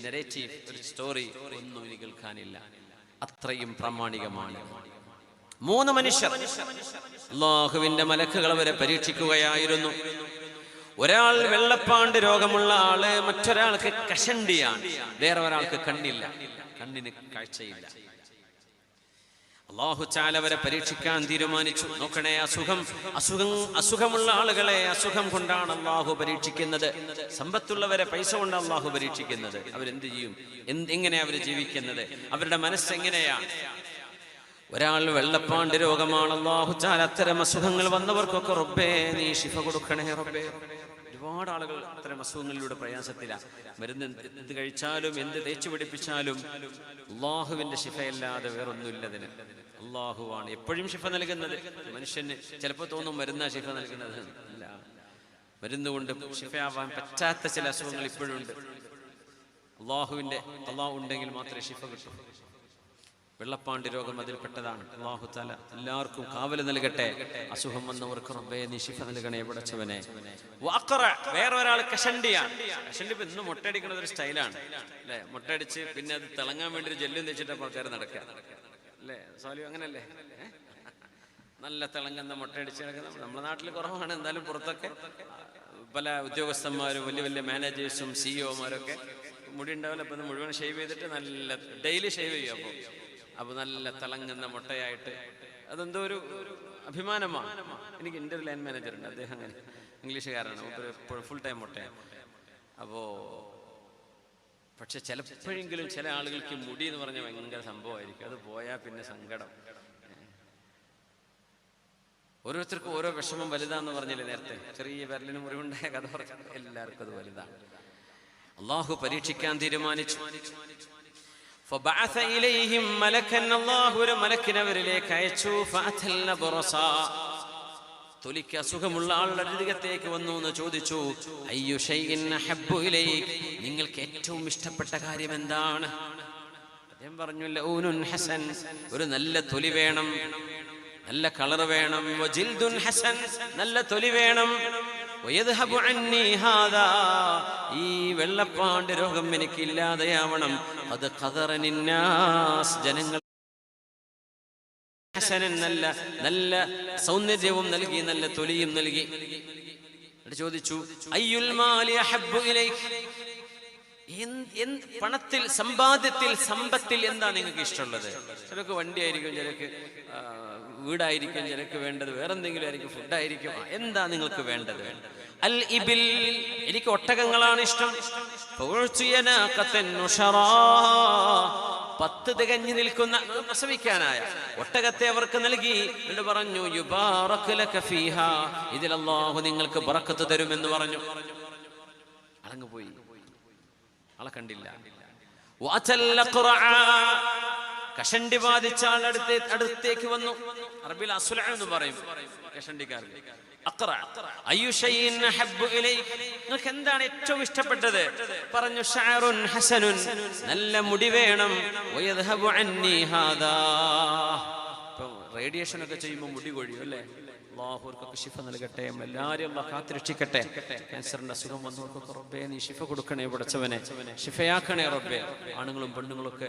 Narrative ഒരു story ഒന്നും ഇനി കേൾക്കാനില്ല. അത്രയും പ്രാമാണികമാണ്. മൂന്ന് മനുഷ്യർ അള്ളാഹുവിന്റെ മലക്കുകൾ അവരെ പരീക്ഷിക്കുകയായിരുന്നു. ഒരാൾ വെള്ളപ്പാണ്ട് രോഗമുള്ള ആൾ മറ്റൊരാൾക്ക് കഷണ്ടിയാണ്. വേറെ ഒരാൾക്ക് കണ്ണില്ല. കണ്ണിന് കാഴ്ചയില്ല. അള്ളാഹു ചാലവരെ പരീക്ഷിക്കാൻ തീരുമാനിച്ചു. നോക്കണേ അസുഖം അസുഖം അസുഖമുള്ള ആളുകളെ അസുഖം കൊണ്ടാണ് അള്ളാഹു പരീക്ഷിക്കുന്നത്. സമ്പത്തുള്ളവരെ പൈസ കൊണ്ട് അള്ളാഹു പരീക്ഷിക്കുന്നത്. അവരെന്ത് ചെയ്യും? എന്ത് എങ്ങനെയാ അവർ ജീവിക്കുന്നത്? അവരുടെ മനസ്സ് എങ്ങനെയാണ് ഒരാൾ വെള്ളപ്പാണ്ട് രോഗമാണ് അള്ളാഹു ചാൽ അത്തരം അസുഖങ്ങൾ വന്നവർക്കൊക്കെ റൊബേ നീ ശിഫ കൊടുക്കണേ റബ്ബേ. ഒരുപാട് ആളുകൾ അത്തരം അസുഖങ്ങളിലൂടെ പ്രയാസത്തില്ല മരുന്ന് എന്ത് കഴിച്ചാലും എന്ത് തേച്ചു പിടിപ്പിച്ചാലും അള്ളാഹുവിന്റെ ശിഫയല്ലാതെ വേറൊന്നുമില്ലതിന് അള്ളാഹുവാണ് എപ്പോഴും ശിഫ നൽകുന്നത്. മനുഷ്യന് ചിലപ്പോൾ തോന്നും മരുന്നാ ശിഫ നൽകുന്നത്. മരുന്ന് കൊണ്ട് ശിഫയാവാൻ പറ്റാത്ത ചില അസുഖങ്ങൾ ഇപ്പോഴും ഉണ്ട്. അള്ളാഹുവിന്റെ അള്ളാഹു ഉണ്ടെങ്കിൽ മാത്രമേ ശിഫ കിട്ടൂ. വെള്ളപ്പാണ്ട് രോഗം അതിൽപ്പെട്ടതാണ്. അള്ളാഹു തല എല്ലാവർക്കും കാവൽ നൽകട്ടെ. അസുഖം വന്നവർക്ക് റബ്ബേ നിശിഫ നൽകണേ വിടച്ചവനെ വേറെ ഒരാൾ കഷണ്ടിയാണ് കഷണ്ടി ഇന്ന് മുട്ടയടിക്കുന്ന ഒരു സ്റ്റൈലാണ്. അല്ലെ? മുട്ടയടിച്ച് പിന്നെ അത് തിളങ്ങാൻ വേണ്ടി ഒരു ജെല്ലും തെച്ചിട്ട് ആൾക്കാർ നടക്കുക. അല്ലേ? സോലി അങ്ങനല്ലേ? നല്ല തിളങ്ങുന്ന മുട്ടയടിച്ച് കിടക്കുന്ന നമ്മുടെ നാട്ടിൽ കുറവാണ്. എന്തായാലും പുറത്തൊക്കെ പല ഉദ്യോഗസ്ഥന്മാരും വലിയ വലിയ മാനേജേഴ്സും സിഇഒമാരൊക്കെ മുടി ഉണ്ടാവില്ല. അപ്പം മുഴുവൻ ഷേവ് ചെയ്തിട്ട് നല്ല ഡെയിലി ഷേവ് ചെയ്യും അപ്പോൾ അപ്പോൾ നല്ല തിളങ്ങുന്ന മുട്ടയായിട്ട്. അതെന്തോ ഒരു ഒരു അഭിമാനമാണ്. എനിക്ക് എന്റെ ഒരു ലൈൻ മാനേജർ ഉണ്ട്. അദ്ദേഹം അങ്ങനെ ഇംഗ്ലീഷുകാരാണ്. ഫുൾ ടൈം മുട്ടയാണ്. അപ്പോ പക്ഷെ ചിലപ്പോഴെങ്കിലും ചില ആളുകൾക്ക് മുടി എന്ന് പറഞ്ഞാൽ ഭയങ്കര സംഭവമായിരിക്കും. അത് പോയാൽ പിന്നെ സങ്കടം. ഓരോരുത്തർക്കും ഓരോ വിഷമം വലുതാന്ന് പറഞ്ഞില്ലേ നേരത്തെ? ചെറിയ വിരലിന് മുറിവുണ്ടായ കഥ പറഞ്ഞു എല്ലാവർക്കും അത് വലുതാണ്. അള്ളാഹു പരീക്ഷിക്കാൻ തീരുമാനിച്ചു. ഒരു മലക്കിനവരിലേക്ക് അയച്ചു. തൊലിക്ക് അസുഖമുള്ള ആളുടെ അരികത്തേക്ക് വന്നു എന്ന് ചോദിച്ചു. നിങ്ങൾക്ക് ഏറ്റവും ഇഷ്ടപ്പെട്ട കാര്യം എന്താണ്? അദ്ദേഹം പറഞ്ഞു ലൗനുൻ ഹസൻ. ഒരു നല്ല തൊലി വേണം. നല്ല കളർ വേണം. ഹസൻ. നല്ല തൊലി വേണം. ഈ വെള്ളപ്പാണ്ട് രോഗം എനിക്ക് ഇല്ലാതെയാവണം അത് ഖദറനിന്നാസ് ജനങ്ങൾ നല്ല നല്ല സൗന്ദര്യവും നൽകി നല്ല തൊലിയും നൽകി. ചോദിച്ചു മാലി പണത്തിൽ സമ്പാദ്യത്തിൽ സമ്പത്തിൽ എന്താ നിങ്ങൾക്ക് ഇഷ്ടമുള്ളത്? ചിലർക്ക് വണ്ടിയായിരിക്കും ചിലർക്ക് ചിലക്ക് വീടായിരിക്കും ചിലർക്ക് വേണ്ടത് വേറെ എന്തെങ്കിലും ആയിരിക്കും ഫുഡായിരിക്കും ആയിരിക്കും. എന്താ നിങ്ങൾക്ക് വേണ്ടത്? അൽ ഇബിൽ എനിക്ക് ഒട്ടകങ്ങളാണ് ഇഷ്ടം. പത്ത് തികഞ്ഞു നിൽക്കുന്ന പ്രസവിക്കാനായ ഒട്ടകത്തെ അവർക്ക് നൽകി. എന്നിട്ട് പറഞ്ഞു. ഇതിൽ നിങ്ങൾക്ക് പറക്കത്ത് തരുമെന്ന് പറഞ്ഞു. അടങ്ങ് പോയി ആളെ കണ്ടില്ല. കഷണ്ടി ബാധിച്ച ആൾ അടുത്തേ അടുത്തേക്ക് വന്നു. അറബിൽ അസുല എന്ന് പറയും കഷണ്ടിക്കാർക്ക്? നിങ്ങൾക്ക് എന്താണ് ഏറ്റവും ഇഷ്ടപ്പെട്ടത്? പറഞ്ഞു ഷഅറുൻ ഹസനുൻ. നല്ല മുടി വേണം. റേഡിയേഷൻ ഒക്കെ ചെയ്യുമ്പോൾ മുടി കൊഴിയും അല്ലേ? അള്ളാഹുർക്കൊക്കെ ശിഫ നൽകട്ടെ എല്ലാവരും അള്ളാഹ് കാത്തിരക്ഷിക്കട്ടെ ക്യാൻസറിന്റെ അസുഖം വന്നവർക്കൊക്കെ റബ്ബേ നീ ശിഫ കൊടുക്കണേ പടച്ചവനെ ശിഫയാക്കണേ റബ്ബേ ആണുങ്ങളും പെണ്ണുങ്ങളും ഒക്കെ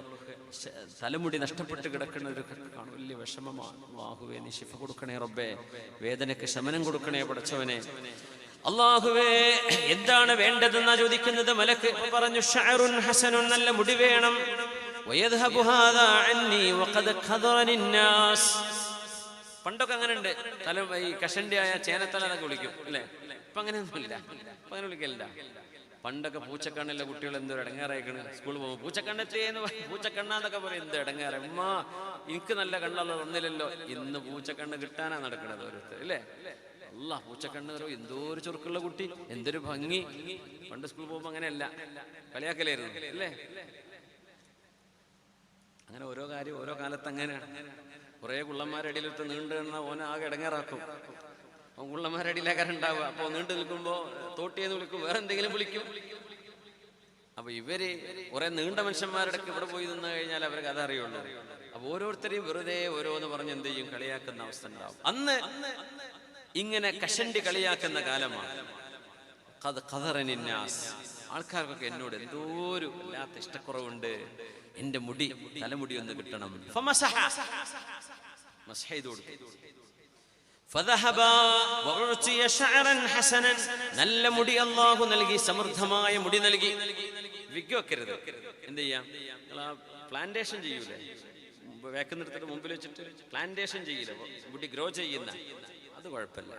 ശ- തലമുടി നഷ്ടപ്പെട്ട് കിടക്കുന്നവരൊക്കെ കാണും വലിയ വിഷമമാണ് അള്ളാഹുവേ നീ ശിഫ കൊടുക്കണേ റബ്ബേ വേദനയ്ക്ക് ശമനം കൊടുക്കണേ പടച്ചവനെ അള്ളാഹുവേ എന്താണ് വേണ്ടതെന്നാ ചോദിക്കുന്നത് മലക്ക് പറഞ്ഞു ഷഅറുൻ ഹസനുൻ നല്ല മുടി വേണം ويذهب هذا عني وقد خضرني الناس പണ്ടൊക്കെ അങ്ങനെ ഉണ്ട് തല ഈ കഷണ്ടി ആയ ചേനത്തല എന്നൊക്കെ വിളിക്കും അല്ലേ? ഇപ്പൊ അങ്ങനെയൊന്നുമില്ല. ഇപ്പൊ അങ്ങനെ വിളിക്കലില്ല. പണ്ടൊക്കെ പൂച്ചക്കണ്ണിലെ കുട്ടികൾ എന്തോ ഇടങ്ങാറായിക്കണ് സ്കൂളിൽ പോകുമ്പോൾ പൂച്ചക്കണ്ണച്ചേ എന്ന് പറയും. പൂച്ചക്കണ്ണാന്നൊക്കെ പറയും. എന്ത് ഇടങ്ങാറ? ഉമ്മ എനിക്ക് നല്ല കണ്ണല്ലോ ഒന്നില്ലല്ലോ. ഇന്ന് പൂച്ചക്കണ്ണ് കിട്ടാനാ നടക്കണത് ഓരോരുത്തർ. അല്ലേ അല്ല പൂച്ചക്കണ്ണ് തരോ എന്തോ ഒരു ചുരുക്കുള്ള കുട്ടി എന്തൊരു ഭംഗി. പണ്ട് സ്കൂളിൽ പോകുമ്പോൾ അങ്ങനെയല്ല. കളിയാക്കലായിരുന്നു. അല്ലേ അങ്ങനെ ഓരോ കാര്യം ഓരോ കാലത്ത് അങ്ങനെയാണ്. കുറേ കുള്ളന്മാരുടെ ഇടയിലെടുത്ത് നീണ്ടു നിന്ന ഓനെ ആകെ ഇടങ്ങാറാക്കും. അവൻ കുള്ളന്മാരുടെ ഇടയിലേക്കാരം ഉണ്ടാവുക അപ്പോൾ നീണ്ടു നിൽക്കുമ്പോൾ തോട്ടിയെന്ന് വിളിക്കും വേറെ എന്തെങ്കിലും വിളിക്കും. അപ്പൊ ഇവർ കുറെ നീണ്ട മനുഷ്യന്മാരുടെ ഇവിടെ പോയി നിന്ന് കഴിഞ്ഞാൽ അവർക്ക് അറിയുള്ളൂ. അപ്പൊ ഓരോരുത്തരെയും വെറുതെ ഓരോന്ന് പറഞ്ഞ് എന്ത് ചെയ്യും? കളിയാക്കുന്ന അവസ്ഥ ഉണ്ടാവും. അന്ന് ഇങ്ങനെ കഷണ്ടി കളിയാക്കുന്ന കാലമാണ്. ആൾക്കാർക്കൊക്കെ എന്നോട് എന്തോ ഒരു വല്ലാത്ത ഇഷ്ടക്കുറവുണ്ട്. എന്റെ മുടി തലമുടി ഒന്ന് കിട്ടണം നല്ല മുടി അള്ളാഹു നൽകി സമൃദ്ധമായ മുടി നൽകി. വിഗ് വെക്കരുത് എന്ത് ചെയ്യാം? നിങ്ങൾ ആ പ്ലാന്റേഷൻ ചെയ്യൂലേ? വേക്കുന്നിടത്തിട്ട് മുമ്പിൽ വെച്ചിട്ട് പ്ലാന്റേഷൻ ചെയ്യില്ല മുടി ഗ്രോ ചെയ്യുന്ന. അത് കുഴപ്പമില്ല.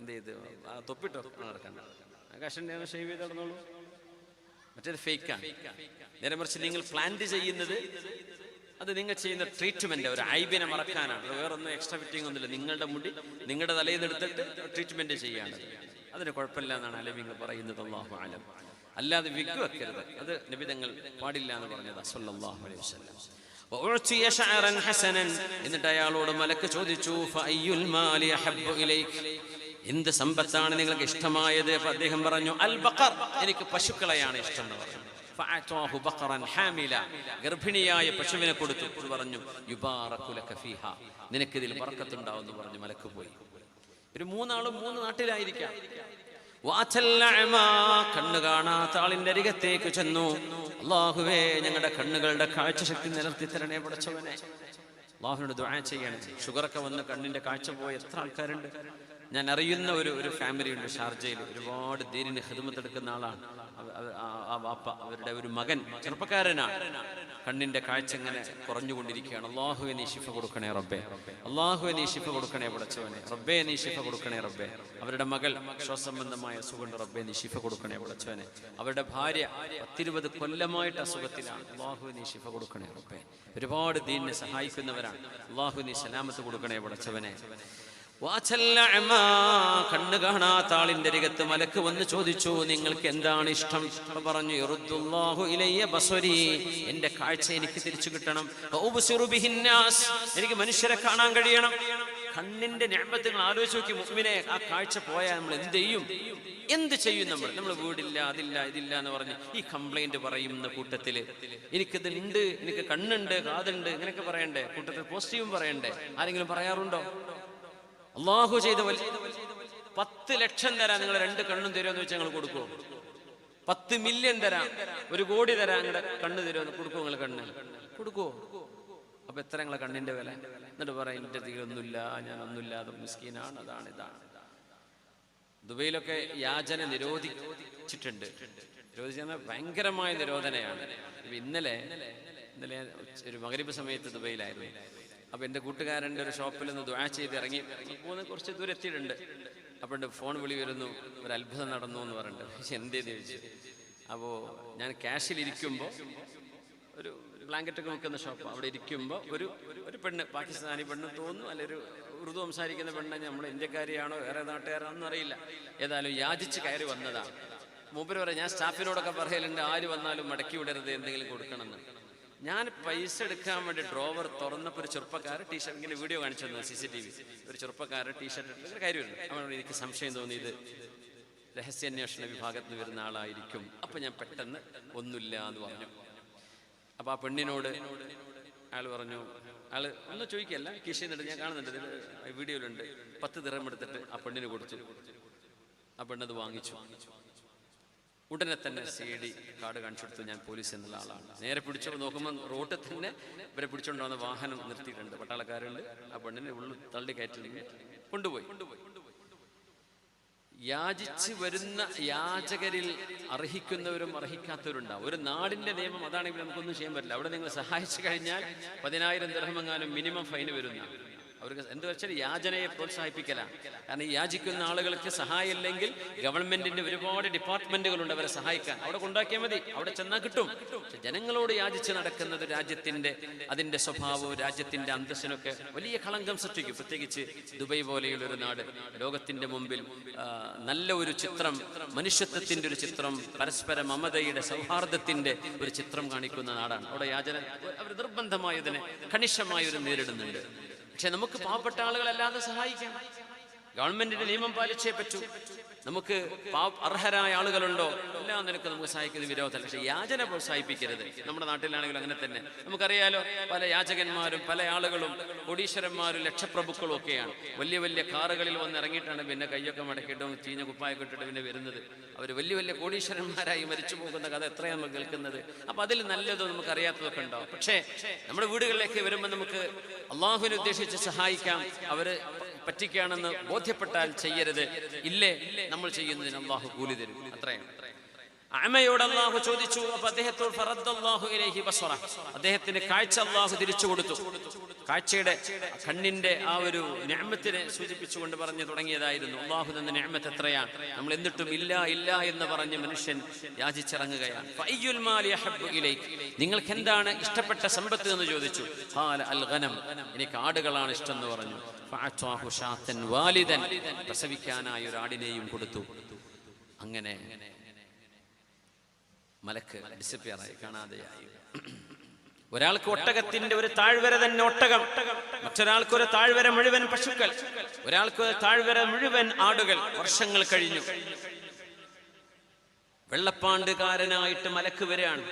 എന്ത് ചെയ്ത്? ആ തൊപ്പിട്ടോ? നടക്കണ്ട. കഷന്റെ ഷെയ്വ് ചെയ്ത് നടന്നോളൂ. മറ്റേത് ഫേക്കാണ്. നേരെ മറിച്ച് നിങ്ങൾ പ്ലാന്റ് ചെയ്യുന്നത് അത് നിങ്ങൾ ചെയ്യുന്ന ട്രീറ്റ്മെന്റ് ഒരു ഐബിനെ മറക്കാനാണ്. വേറൊന്നും എക്സ്ട്രാ ഫിറ്റിംഗ് ഒന്നുമില്ല. നിങ്ങളുടെ മുടി നിങ്ങളുടെ തലയിൽ നിന്ന് എടുത്തിട്ട് ട്രീറ്റ്മെന്റ് ചെയ്യാണ് അതിന് കുഴപ്പമില്ല എന്നാണ് അലവിങ്ങൾ പറയുന്നത്. അള്ളാഹു ആലം അല്ലാതെ വിഗ് വെക്കരുത് അത് നിബിതങ്ങൾ പാടില്ല എന്ന് പറഞ്ഞത്. അസല്ലാഹു അലൈഹി വസ്ലം എന്നിട്ട് അയാളോട് മലക്ക് ചോദിച്ചു എന്ത് സമ്പത്താണ് നിങ്ങൾക്ക് ഇഷ്ടമായത്? അദ്ദേഹം പറഞ്ഞു അൽ ബക്കർ എനിക്ക് പശുക്കളെയാണ് ഇഷ്ടം എന്ന് പറഞ്ഞു. ഗർഭിണിയായ പശുവിനെ കൊടുത്തു. പറഞ്ഞു നിനക്കിതിൽ വറക്കത്തുണ്ടാവുന്നു പറഞ്ഞു മലക്ക് പോയി. ഒരു മൂന്നാളും മൂന്ന് നാട്ടിലായിരിക്കാം. കണ്ണു കാണാത്ത ആളിന്റെ അരികത്തേക്ക് ചെന്നു. അള്ളാഹുവേ ഞങ്ങളുടെ കണ്ണുകളുടെ കാഴ്ചശക്തി നിലർത്തി തരണേ പടച്ചവനെ. അള്ളാഹുവിനോട് ദുആ ചെയ്യണം. ഷുഗറൊക്കെ വന്ന് കണ്ണിന്റെ കാഴ്ച പോയ എത്ര ആൾക്കാരുണ്ട്. ഞാൻ അറിയുന്ന ഒരു ഒരു ഫാമിലി ഉണ്ട് ഷാർജയിൽ. ഒരുപാട് ദീനിന് ഹെതുമത്തെടുക്കുന്ന ആളാണ്. ആ- വാപ്പ അവരുടെ ഒരു മകൻ ചെറുപ്പക്കാരനാണ്. കണ്ണിന്റെ കാഴ്ച ഇങ്ങനെ കുറഞ്ഞുകൊണ്ടിരിക്കുകയാണ്. അള്ളാഹുവെ നീ ശിഫ കൊടുക്കണേ റബ്ബേ. അള്ളാഹുവെ നീ ശിഫ കൊടുക്കണേ പടച്ചവനെ. റബ്ബേ നീ ശിഫ കൊടുക്കണേ റബ്ബേ. അവരുടെ മകൾ ശ്വാസംബന്ധമായ അസുഖം റബ്ബേ നീ ശിഫ കൊടുക്കണേ പടച്ചവനെ. അവരുടെ ഭാര്യ പത്തിരുപത് കൊല്ലമായിട്ട് അസുഖത്തിലാണ്. അള്ളാഹു നീ ശിഫ കൊടുക്കണേ റബ്ബേ. ഒരുപാട് ദീനിനെ സഹായിക്കുന്നവരാണ്. അള്ളാഹു നീ സലാമത്ത് കൊടുക്കണേ പടച്ചവനെ. കണ്ണ് കാണാത്ത ആളിന്റെ അരികത്ത് മലക്ക് വന്ന് ചോദിച്ചു നിങ്ങൾക്ക് എന്താണ് ഇഷ്ടം? പറഞ്ഞു "യറുദ്ദുല്ലാഹു ഇലയ്യ ബസ്വരി എന്റെ കാഴ്ച എനിക്ക് തിരിച്ചു കിട്ടണം. എനിക്ക് മനുഷ്യരെ കാണാൻ കഴിയണം. കണ്ണിന്റെ ഞാമത്ത് നിങ്ങൾ ആലോചിച്ച് നോക്കി മുമ്പിനെ ആ കാഴ്ച പോയാൽ നമ്മൾ എന്ത് ചെയ്യും? എന്ത് ചെയ്യും നമ്മൾ? നമ്മൾ വീടില്ല അതില്ല ഇതില്ല എന്ന് പറഞ്ഞ് ഈ കംപ്ലൈന്റ് പറയുന്ന കൂട്ടത്തിൽ. എനിക്കിത് ഉണ്ട് എനിക്ക് കണ്ണുണ്ട് കാതുണ്ട് ഇങ്ങനെയൊക്കെ പറയണ്ടേ? കൂട്ടത്തിൽ പോസിറ്റീവും പറയണ്ടേ? ആരെങ്കിലും പറയാറുണ്ടോ? അള്ളാഹു ചെയ്ത പത്ത് ലക്ഷം തരാം നിങ്ങൾ രണ്ട് കണ്ണും തരുമെന്ന് വെച്ചാൽ ഞങ്ങൾ കൊടുക്കുമോ പത്ത് മില്യൺ തരാം. ഒരു കോടി തരാം നിങ്ങളുടെ കണ്ണ് തരുമെന്ന് കൊടുക്കുമോ നിങ്ങൾ കണ്ണ്? കൊടുക്കുവോ? അപ്പൊ എത്ര നിങ്ങളെ കണ്ണിന്റെ വില? എന്നിട്ട് പറയാം എന്റെ അടുത്തേക്ക് ഒന്നുമില്ല ഞാൻ ഒന്നുമില്ലാതെ മിസ്കീനാണ്. അതാണ് ഇതാണ്. ദുബൈയിലൊക്കെ യാചന നിരോധിച്ചിട്ടുണ്ട്. നിരോധിച്ചാൽ ഭയങ്കരമായ നിരോധനയാണ്. ഇന്നലെ ഇന്നലെ ഒരു മകരീബ് സമയത്ത് ദുബൈയിലായിരുന്നു. അപ്പൊ എന്റെ കൂട്ടുകാരന്റെ ഒരു ഷോപ്പിൽ നിന്ന് ദ്വാ ചെയ്ത് ഇറങ്ങി. പോകുന്ന കുറച്ച് ദൂരം എത്തിയിട്ടുണ്ട്. അപ്പോൾ ഫോൺ വിളി വരുന്നു ഒരു അത്ഭുതം നടന്നു എന്ന് പറഞ്ഞിട്ട്. എന്തേന്ന് ചോദിച്ചു. അപ്പോൾ ഞാൻ ക്യാഷിൽ ഇരിക്കുമ്പോൾ ഒരു ബ്ലാങ്കറ്റ് ഒക്കെ വിൽക്കുന്ന ഷോപ്പ്. അവിടെ ഇരിക്കുമ്പോൾ ഒരു ഒരു പെണ്ണ് പാകിസ്ഥാനി പെണ്ണ് തോന്നുന്നു. അല്ലെ ഒരു ഉറുദു സംസാരിക്കുന്ന പെണ്ണ് നമ്മൾ ഇന്ത്യക്കാരിയാണോ വേറെ നാട്ടുകാരാണെന്ന് അറിയില്ല. ഏതായാലും യാചിച്ച് കയറി വന്നതാണ് മൂപ്പര് പറയാം ഞാൻ സ്റ്റാഫിനോടൊക്കെ പറയലുണ്ട് ആര് വന്നാലും മടക്കി വിടരുത് എന്തെങ്കിലും കൊടുക്കണമെന്ന്. ഞാൻ പൈസ എടുക്കാൻ വേണ്ടി ഡ്രോവർ തുറന്നപ്പോൾ ഒരു ചെറുപ്പക്കാരൻ ടീഷർട്ട് ഇങ്ങനെ വീഡിയോ കാണിച്ചു തന്നു സി സി ടി വി ഒരു ചെറുപ്പക്കാരൻ ടീഷർട്ട് ഇട്ട് കാര്യമുണ്ട്. അവനോട് എനിക്ക് സംശയം തോന്നിയത് രഹസ്യാന്വേഷണ വിഭാഗത്തിൽ വരുന്ന ആളായിരിക്കും. അപ്പൊ ഞാൻ പെട്ടെന്ന് ഒന്നുമില്ല എന്ന് പറഞ്ഞു. അപ്പൊ ആ പെണ്ണിനോട് അയാൾ പറഞ്ഞു അയാൾ ഒന്ന് ചോദിക്കല്ല കിഷിന്നിട്ട് ഞാൻ കാണുന്നുണ്ട് വീഡിയോയിലുണ്ട്. പത്ത് ദിറം എടുത്തിട്ട് ആ പെണ്ണിന് കൊടുത്തു. ആ പെണ്ണത് വാങ്ങിച്ചു. ഉടനെ തന്നെ സി ഡി കാർഡ് കാണിച്ചു കൊടുത്തു ഞാൻ പോലീസ് എന്നുള്ള ആളാണ്. നേരെ പിടിച്ചു നോക്കുമ്പോൾ റോട്ടിൽ തന്നെ ഇവരെ പിടിച്ചോണ്ട് വന്ന വാഹനം നിർത്തിയിട്ടുണ്ട്. പട്ടാളക്കാരുണ്ട്. ആ പെണ്ണിനെ ഉള്ളിൽ തള്ളി കയറ്റി കൊണ്ടുപോയി. യാചിച്ച് വരുന്ന യാചകരിൽ അർഹിക്കുന്നവരും അർഹിക്കാത്തവരും അർഹിക്കാത്തവരുണ്ടാവും. ഒരു നാടിന്റെ നിയമം അതാണെങ്കിൽ നമുക്കൊന്നും ചെയ്യാൻ പറ്റില്ല. അവിടെ നിങ്ങൾ സഹായിച്ചു കഴിഞ്ഞാൽ പതിനായിരം ദർഹമെങ്ങാനും മിനിമം ഫൈൻ വരുന്ന അവർക്ക് എന്ത് വെച്ചാൽ യാചനയെ പ്രോത്സാഹിപ്പിക്കലാണ് കാരണം ഈ യാചിക്കുന്ന ആളുകൾക്ക് സഹായം ഇല്ലെങ്കിൽ ഗവൺമെന്റിന്റെ ഒരുപാട് ഡിപ്പാർട്ട്മെന്റുകളുണ്ട് അവരെ സഹായിക്കാൻ. അവിടെ കൊണ്ടാക്കിയാൽ മതി. അവിടെ ചെന്നാൽ കിട്ടും. പക്ഷെ ജനങ്ങളോട് യാചിച്ച് നടക്കുന്നത് രാജ്യത്തിന്റെ അതിന്റെ സ്വഭാവവും രാജ്യത്തിന്റെ അന്തസ്സിനൊക്കെ വലിയ കളങ്കം സൃഷ്ടിക്കും. പ്രത്യേകിച്ച് ദുബൈ പോലെയുള്ള ഒരു നാട്. ലോകത്തിന്റെ മുമ്പിൽ നല്ല ഒരു ചിത്രം മനുഷ്യത്വത്തിന്റെ ഒരു ചിത്രം പരസ്പര മമതയുടെ സൗഹാർദ്ദത്തിന്റെ ഒരു ചിത്രം കാണിക്കുന്ന നാടാണ്. അവിടെ യാചന അവർ നിർബന്ധമായതിനെ കണിശമായൊരു നേരിടുന്നുണ്ട്. പക്ഷെ നമുക്ക് പാവപ്പെട്ട ആളുകളല്ലാതെ സഹായിക്കാം. ഗവൺമെന്റിന്റെ നിയമം പാലിച്ചേ പറ്റൂ. നമുക്ക് അർഹരായ ആളുകളുണ്ടോ? എല്ലാം നിനക്ക് നമുക്ക് സഹായിക്കുന്ന വിരോധമല്ല പക്ഷെ യാചന പ്രോത്സാഹിപ്പിക്കരുത്. നമ്മുടെ നാട്ടിലാണെങ്കിലും അങ്ങനെ തന്നെ. നമുക്കറിയാലോ പല യാചകന്മാരും പല ആളുകളും കൊടീശ്വരന്മാരും ലക്ഷപ്രഭുക്കളും ഒക്കെയാണ്. വലിയ വലിയ കാറുകളിൽ വന്ന് ഇറങ്ങിയിട്ടാണ് പിന്നെ കയ്യൊക്കെ മടക്കിയിട്ടും ചീഞ്ഞ കുപ്പായൊക്കെ ഇട്ടിട്ട് പിന്നെ വരുന്നത്. അവർ വലിയ വലിയ കോടീശ്വരന്മാരായി മരിച്ചു പോകുന്ന കഥ എത്രയാണ് നമ്മൾ കേൾക്കുന്നത്. അപ്പൊ അതിൽ നല്ലതോ നമുക്ക് അറിയാത്തതൊക്കെ ഉണ്ടാവും പക്ഷേ നമ്മുടെ വീടുകളിലേക്ക് വരുമ്പോൾ നമുക്ക് അള്ളാഹുവിനെ ഉദ്ദേശിച്ച് സഹായിക്കാം. അവർ പറ്റിക്കുകയാണെന്ന് ബോധ്യപ്പെട്ടാൽ ചെയ്യരുത്. ഇല്ലേ? നമ്മൾ ചെയ്യുന്നതിന് അള്ളാഹു കൂലി തരും. അത്രയാണ് അമയോട് അള്ളാഹു ചോദിച്ചു അപ്പൊ അദ്ദേഹത്തോട് അദ്ദേഹത്തിന് കാഴ്ച അള്ളാഹു തിരിച്ചു കൊടുത്തു. കാഴ്ചയുടെ കണ്ണിന്റെ ആ ഒരു ഞാമത്തിനെ സൂചിപ്പിച്ചുകൊണ്ട് പറഞ്ഞു തുടങ്ങിയതായിരുന്നു. അള്ളാഹു തന്ന ഞാമത്ത് എത്രയാണ് നമ്മൾ എന്നിട്ടും ഇല്ല ഇല്ല എന്ന് പറഞ്ഞ് മനുഷ്യൻ യാചിച്ചിറങ്ങുകയാണ്. നിങ്ങൾക്ക് എന്താണ് ഇഷ്ടപ്പെട്ട സമ്പത്ത്? എന്ന് ചോദിച്ചു. എനിക്ക് ആടുകളാണ് ഇഷ്ടം എന്ന് പറഞ്ഞു. വാലിദൻ പ്രസവിക്കാനായി ഒരു ആടിനെയും കൊടുത്തു. അങ്ങനെ മലക്ക് ഡിസപ്പിയറായി കാണാതെയായി. ഒരാൾക്ക് ഒട്ടകത്തിന്റെ ഒരു താഴ്വര തന്നെ ഒട്ടകം മറ്റൊരാൾക്ക് ഒരു താഴ്വര മുഴുവൻ പശുക്കൾ ഒരാൾക്ക് ഒരു താഴ്വര മുഴുവൻ ആടുകൾ വർഷങ്ങൾ കഴിഞ്ഞു. വെള്ളപ്പാണ്ടുകാരനായിട്ട് മലക്ക് വരികയാണ്.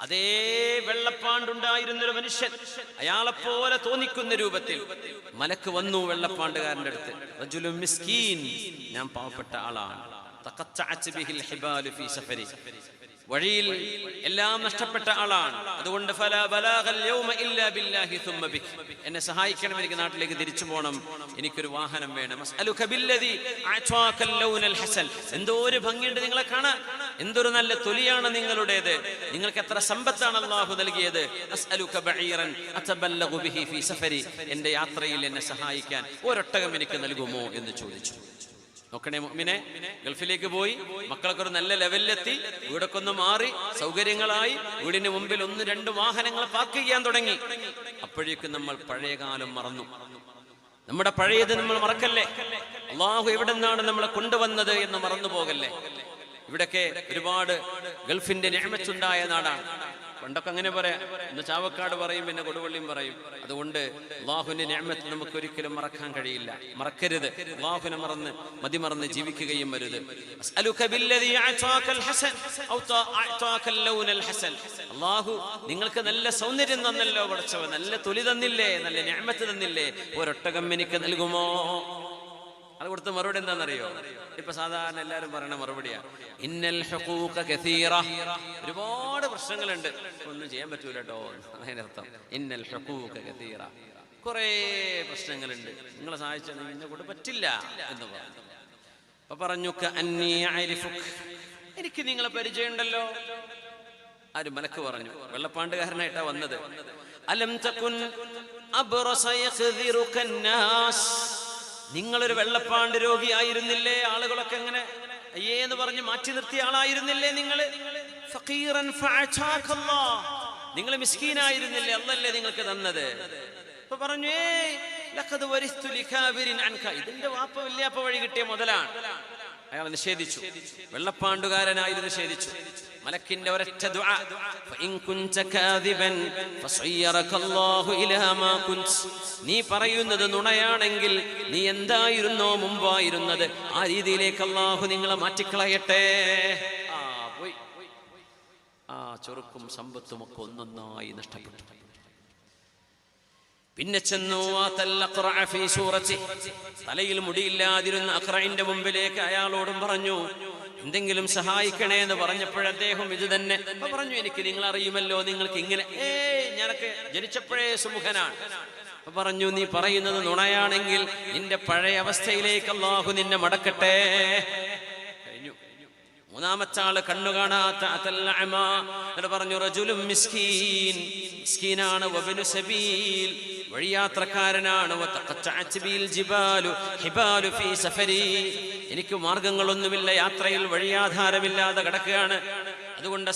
അതേ വെള്ളപ്പാണ്ടുണ്ടായിരുന്നൊരു മനുഷ്യൻ അയാളെപ്പോലെ തോന്നിക്കുന്ന രൂപത്തിൽ മലക്ക് വന്നു വെള്ളപ്പാണ്ടുകാരന്റെ അടുത്ത്. റജുലു മിസ്കീൻ ഞാൻ പാവപ്പെട്ട ആളാണ്. വഴിയിൽ എല്ലാം നഷ്ടപ്പെട്ട ആളാണ്. അതുകൊണ്ട് എന്നെ സഹായിക്കണം എനിക്ക് നാട്ടിലേക്ക് തിരിച്ചു പോകണം എനിക്കൊരു വാഹനം വേണം. എന്തോ ഒരു ഭംഗിയുണ്ട് നിങ്ങളെ കാണാൻ. എന്തൊരു നല്ല തൊലിയാണ് നിങ്ങളുടേത്. നിങ്ങൾക്ക് എത്ര സമ്പത്താണ് അള്ളാഹു നൽകിയത്? എന്റെ യാത്രയിൽ എന്നെ സഹായിക്കാൻ ഒരൊട്ടകം എനിക്ക് നൽകുമോ എന്ന് ചോദിച്ചു. നോക്കണേ മുഅ്മിനെ ഗൾഫിലേക്ക് പോയി മക്കളൊക്കെ ഒരു നല്ല ലെവലിലെത്തി വീടൊക്കെ ഒന്ന് മാറി സൗകര്യങ്ങളായി വീടിന് മുമ്പിൽ ഒന്ന് രണ്ട് വാഹനങ്ങൾ പാർക്ക് ചെയ്യാൻ തുടങ്ങി. അപ്പോഴേക്കും നമ്മൾ പഴയ കാലം മറന്നു. നമ്മുടെ പഴയത് നമ്മൾ മറക്കല്ലേ? അള്ളാഹു എവിടെ നിന്നാണ് നമ്മളെ കൊണ്ടുവന്നത് എന്ന് മറന്നു പോകല്ലേ ഇവിടൊക്കെ ഒരുപാട് ഗൾഫിന്റെ ഞാമച്ചുണ്ടായ നാടാണ്. പണ്ടൊക്കെ അങ്ങനെ പറയാം. ഇന്ന് ചാവക്കാട് പറയും പിന്നെ കൊടുവള്ളിയും പറയും. അതുകൊണ്ട് അള്ളാഹുവിന്റെ ഞാമത്ത് നമുക്ക് ഒരിക്കലും മറക്കാൻ കഴിയില്ല. മറക്കരുത്. അള്ളാഹുവിനെ മറന്ന് മതിമറന്ന് ജീവിക്കുകയും വരുത് നിങ്ങൾക്ക് നല്ല സൗന്ദര്യം തന്നല്ലോ പഠിച്ചവൻ നല്ല തൊലി തന്നില്ലേ? നല്ല ഞാമത്ത് തന്നില്ലേ? ഒരൊട്ടകം എനിക്ക് നൽകുമോ? അത് കൊടുത്ത മറുപടി എന്താണെന്നറിയോ? ഇപ്പൊ സാധാരണ എല്ലാവരും പറയുന്ന മറുപടിയാണ് ഇന്നൽ ഒരുപാട് പ്രശ്നങ്ങളുണ്ട്. ഒന്നും ചെയ്യാൻ പറ്റൂല അതിനർത്ഥം ഇന്നൽ കുറേ പ്രശ്നങ്ങളുണ്ട്. നിങ്ങളെ സഹായിച്ചാൽ നിന്നെ കൊണ്ട് പറ്റില്ല എന്ന് പറഞ്ഞു. അപ്പൊ പറഞ്ഞു എനിക്ക് നിങ്ങളെ പരിചയമുണ്ടല്ലോ. ആര് മലക്ക് പറഞ്ഞു. വെള്ളപ്പാണ്ടുകാരനായിട്ടാ വന്നത്. അലം തക്കുൻ അബ്റസ നിങ്ങളൊരു വെള്ളപ്പാണ്ട് രോഗിയായിരുന്നില്ലേ ആളുകളൊക്കെ എങ്ങനെ? അയ്യേ എന്ന് പറഞ്ഞ് മാറ്റി നിർത്തിയ ആളായിരുന്നില്ലേ നിങ്ങൾ. നിങ്ങൾ മിസ്കീനായിരുന്നില്ലേ? അന്നല്ലേ നിങ്ങൾക്ക് തന്നത്. അപ്പൊ പറഞ്ഞു ഇതിന്റെ വാപ്പ വല്യാപ്പ വഴി കിട്ടിയ മുതലാണ്. അയാൾ നിഷേധിച്ചു. വെള്ളപ്പാണ്ടുകാരനായി നിഷേധിച്ചു. മലക്കിന്റെ ഒരൊറ്റ ദുആ. ഫഇൻ കുൻത കാദിബൻ ഫസയ്യറക അല്ലാഹു ഇലാ മാ കുൻത്. നീ പറയുന്നത് നുണയാണെങ്കിൽ നീ എന്തായിരുന്നോ മുമ്പായിരുന്നത്? ആ രീതിയിലേക്ക് അല്ലാഹു നിങ്ങളെ മാറ്റിക്കളയട്ടെ. ആ പോയി. ആ ചെറുക്കും സമ്പത്തും ഒക്കെ ഒന്നൊന്നായി നഷ്ടപ്പെട്ടു. പിന്നെ ചെന്നു തലയിൽ മുടിയില്ലാതിരുന്ന അക്രൈന്റെ മുമ്പിലേക്ക് അയാളോടും പറഞ്ഞു എന്തെങ്കിലും സഹായിക്കണേ എന്ന് പറഞ്ഞപ്പോൾ അദ്ദേഹം ഇത് തന്നെ പറഞ്ഞു എനിക്ക് നിങ്ങൾ അറിയുമല്ലോ നിങ്ങൾക്ക് ഇങ്ങനെ ഏയ് ഞാനൊക്കെ ജനിച്ചപ്പോഴേ സുമുഖനാണ്. പറഞ്ഞു നീ പറയുന്നത് നുണയാണെങ്കിൽ നിന്റെ പഴയ അവസ്ഥയിലേക്ക് അള്ളാഹു നിന്നെ മടക്കട്ടെ. കഴിഞ്ഞു. മൂന്നാമത്തെ ആൾ കണ്ണു കാണാത്ത പറഞ്ഞു മിസ്കീൻ മിസ്കീനാണ് സബീൽ വഴിയാത്രക്കാരനാണ് ജിബാലു ഹിബാലു സഫരി. എനിക്ക് മാർഗങ്ങളൊന്നുമില്ല യാത്രയിൽ വഴിയാധാരമില്ലാതെ കിടക്കുകയാണ്. അതുകൊണ്ട്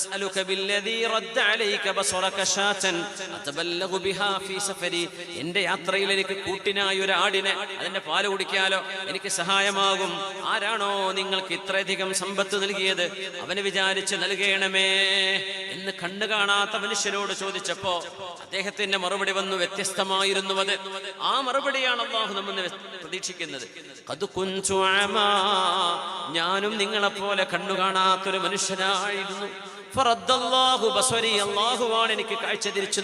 എന്റെ യാത്രയിൽ എനിക്ക് കൂട്ടിനായി ഒരു ആടിനെ അതിന്റെ പാൽ കുടിക്കാലോ എനിക്ക് സഹായമാകും. ആരാണോ നിങ്ങൾക്ക് ഇത്രയധികം സമ്പത്ത് നൽകിയത് അവന് വിചാരിച്ച് നൽകണമേ എന്ന് കണ്ണു കാണാത്ത മനുഷ്യനോട് ചോദിച്ചപ്പോ അദ്ദേഹത്തിന്റെ മറുപടി വന്നു വ്യത്യസ്തമായിരുന്നു അത് ആ മറുപടിയാണ് അള്ളാഹു നമ്മെ പ്രതീക്ഷിക്കുന്നത്. ഞാനും നിങ്ങളെപ്പോലെ കണ്ണു കാണാത്തൊരു മനുഷ്യനായിരുന്നു അള്ളാഹു എനിക്ക് കാഴ്ച തിരിച്ചു